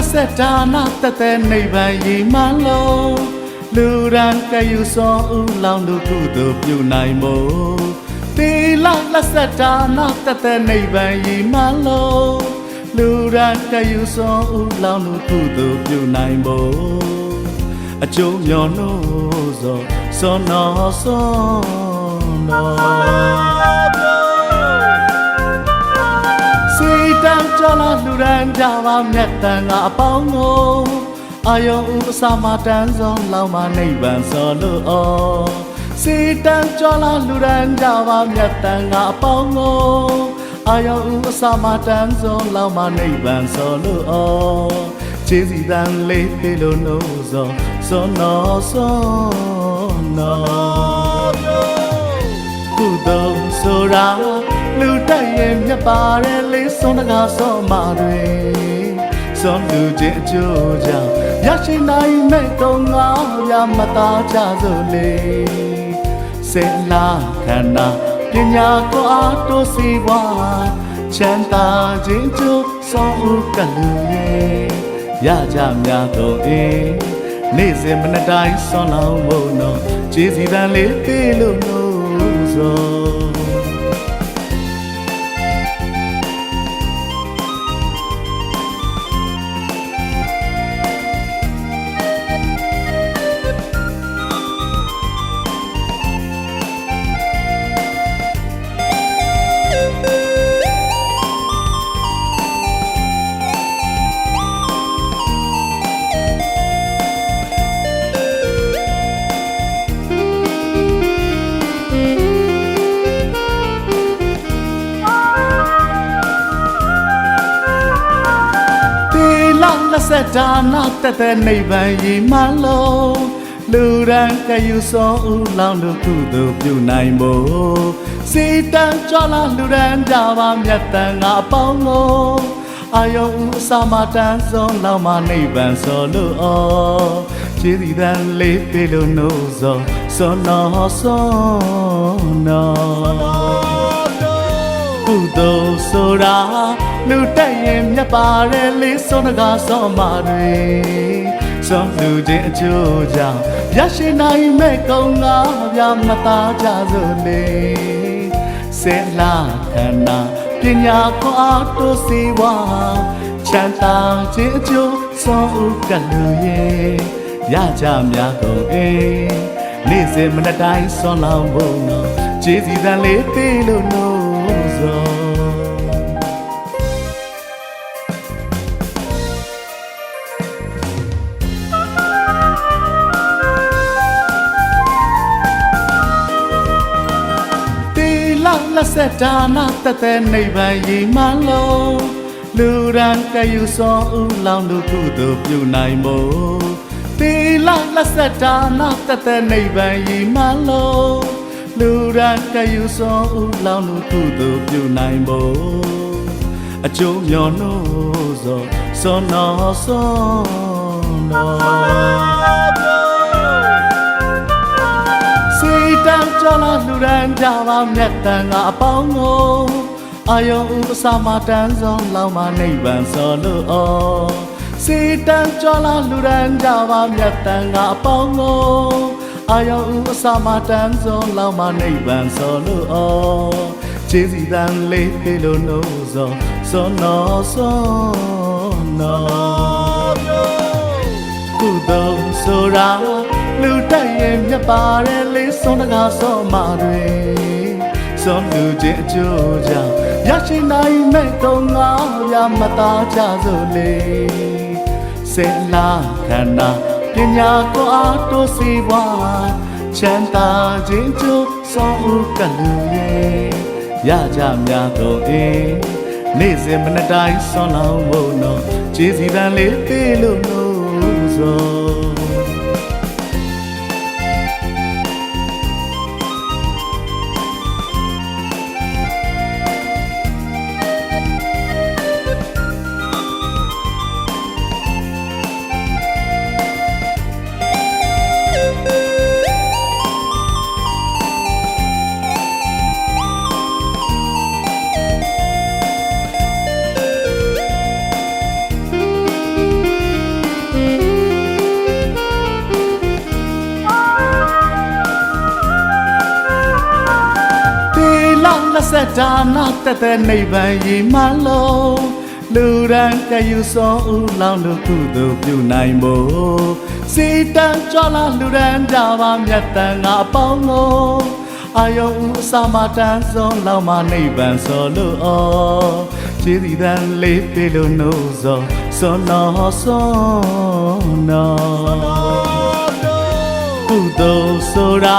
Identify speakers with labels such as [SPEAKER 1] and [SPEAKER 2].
[SPEAKER 1] လက်ဆက်ဒါနာတက်တဲ့နိဗ္ဗာန်ရည်မှန်းလို့လူရန်ကယူစောဦးလောင်တို့ကုသိုလ်ပြုနိုင်မို့တီလာလက်ဆက်ဒါနာတက်တဲ့နိဗ္ဗာန်ရည်မှန်းလို့လူရန်ကယူစောဦးလောင်တို့ကုသိုလ်ပြုနိုင်မို့အကျိုးမျောနှိုးစောစောနောစောနော န်ကြပါမြတ်တန်ကအပေါင်းကိုအာယုံဥပစာမတန်းစုံလောင်မနိဗ္ဗာန်စောလို့ဩစီတံကြောလာလူရန်ကြပါမြတ်တန်ကအပေါင်းကိုအာယုံဥပစာမတန်းစုံလောင်မနိဗ္ဗာန်စောလို့ဩခြေစီတန်လေးပေလို့နိုးစောစောနောစောနောကုသိုလ်ဆိုတာ လူတက်ရဲ့မြတ်ပါတဲ့လေးဆုံးတကားစောမာတွေစောလူချင်းအကျိုးကြောင့်ရရှိနိုင်မဲ့ကောင်းငါရမသားကြစို့လေစေလာခန္ဓာပညာကိုအားတိုးစီပွားချမ်းသာခြင်းကျိုးဆောင်ဥကလူရဲ့ရကြများတော့အေးနေ့စဉ်မနေ့တိုင်းဆွမ်းလောင်းဖို့တော့ခြေစီတန်လေးပေးလို့လို့ဆို ဒါနာတက်တဲ့နိဗ္ဗာန်ရည်မှန်းလို့လူရန်ကယူစောဦးလောင်တို့ကုသိုလ်ပြုနိုင်ဖို့စီတန်ကြလာလူရန်ကြပါမြတ်တန်ငါအပေါင်းကိုအာယုံဥအစာမတန်းစုံလောင်မနိဗ္ဗာန်စောလို့ဩခြေစီတန်လေးပေလို့နိုးစောစောနောစောနောကုသိုလ်ဆိုတာ လူတက်ရင်မြတ်ပါတဲ့လေးစုံတကားစောမာတွေစောလူချင်းအကျိုးကြောင့်ရရှိနိုင်မဲ့ကောင်းငါပြမသားကြစို့လေစေလာခန္ဓာပညာကိုအားတိုးစီဝါချမ်းသာခြင်းအကျိုးစောဥကလူရဲ့ရကြများကုန်အေးနေ့စဉ်မနေ့တိုင်းဆွမ်းလောင်းဖို့နော်ခြေစီတန်လေးပေးလို့လို့ လာလက်ဆက်ဒါနာတက်တဲ့နိဗ္ဗာန်ရည်မှန်းလို့လူရန်ကယူစောဦးလောင်တို့ကုသိုလ်ပြုနိုင်မို့တီလာလက်ဆက်ဒါနာတက်တဲ့နိဗ္ဗာန်ရည်မှန်းလို့လူရန်ကယူစောဦးလောင်တို့ကုသိုလ်ပြုနိုင်မို့အကျိုးမျောနှိုးစောစောနောစောနော စီတံကြောလာလူရန်ကြပါမြတ်တန်ကအပေါင်းကိုအာယုံဥပစာမတန်းစုံလောင်မနိဗ္ဗာန်စောလို့ဩစီတံကြောလာလူရန်ကြပါမြတ်တန်ကအပေါင်းကိုအာယုံဥပစာမတန်းစုံလောင်မနိဗ္ဗာန်စောလို့ဩခြေစီတန်လေးဖေလို့နိုးစောစောနောစောနောကုသိုလ်ဆိုတာ လူတက်ရင်မြတ်ပါတဲ့လေးဆုံးတကားစောမာတွေစောလူချင်းအကျိုးကြောင့်ရရှိနိုင်မဲ့ကောင်းငါရမသားကြစို့လေစေလာခန္ဓာပညာကိုအားတိုးစီပွားချမ်းသာခြင်းကျိုးစောဥကလူရဲ့ရကြများတော့အေးနေ့စဉ်မနေ့တိုင်းဆွမ်းလောင်းဖို့တော့ခြေစီတန်လေးပေးလို့လို့ဆို ဆက်ဒါနာတက်တဲ့နိဗ္ဗာန်ရည်မှန်းလို့လူရန်ကယူဆောင်ဦးလောင်းလို့ကုသိုလ်ပြုနိုင်ဖို့စီတန်ကြွလာလူရန်ကြပါမြတ်တန်ငါအပေါင်းကိုအာယုံဦးအစာမတန်းစုံလောက်မှနိဗ္ဗာန်ဆော်လို့အော်ခြေစီတန်လေးပြေလို့နှုတ်စောစောနောစောနောကုသိုလ်ဆိုတာ